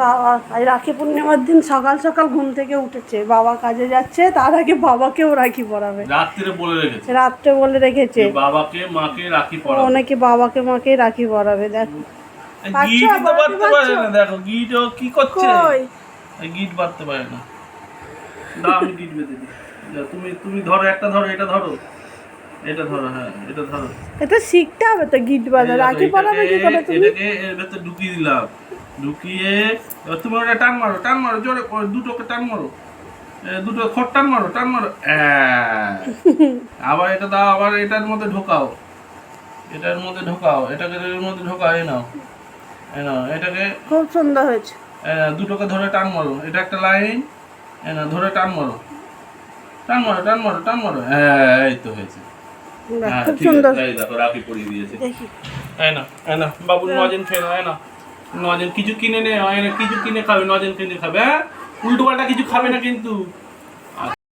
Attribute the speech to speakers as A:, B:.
A: বাবা রাখি পূর্ণিমার দিন সকাল সকাল ঘুম থেকে উঠেছে। বাবা কাজে যাচ্ছে তার আগে বাবাকেও রাখি পরাবে।
B: রাত্রে বলে রেখেছে।
A: রাত্রে বলে রেখেছে।
B: বাবাকে মাকে রাখি পড়াবে
A: অনেকে বাবাকে মাকে রাখি পরাবে দেখো।
B: গিট তো পারে না দেখো গিট ও কি করছে? গিট বাড়তে পারে না। দাও আমি গিট বেঁধে দিই। তুমি তুমি ধরো একটা ধরো এটা ধরো। এটা ধরো হ্যাঁ এটা ধরো।
A: এটা শিখতে হবে তো গিট বাঁধা
B: এই দেখো,
A: কি করে তুমি?
B: এটাকে এর ভেতরে ঢুকিয়ে দিলাম। ঢুকিয়ে এবার তুমি ওটা টান মারো টান মারো জোরে দুটোকে টান মারো। দুটো খট টান মারো টান মারো। আবার এটা দাও আবার এটার মধ্যে ঢোকাও। এটার মধ্যে ঢোকাও এটাকে এর মধ্যে ঢোকাও এই নাও এই নাও এটাকে
A: খুব সুন্দর হয়েছে।
B: দুটোকে ধরে টান মারো। এটা একটা লাইন এই না ধরে টান মারো। টান মারো টান মারো টান মারো। হ্যাঁ এই তো হয়েছে। হ্যাঁ,
A: খুব সুন্দর।
B: দেখো রাখি পরিয়ে দিয়েছে।
A: দেখি।
B: না না? বাবু নজেন খেয়ে হয় না? নজেন কিছু কিনে নে না কিছু কিনে খাবে নজেন কিনে খাবে হ্যাঁ? উল্টো পাল্টা কিছু খাবে না কিন্তু।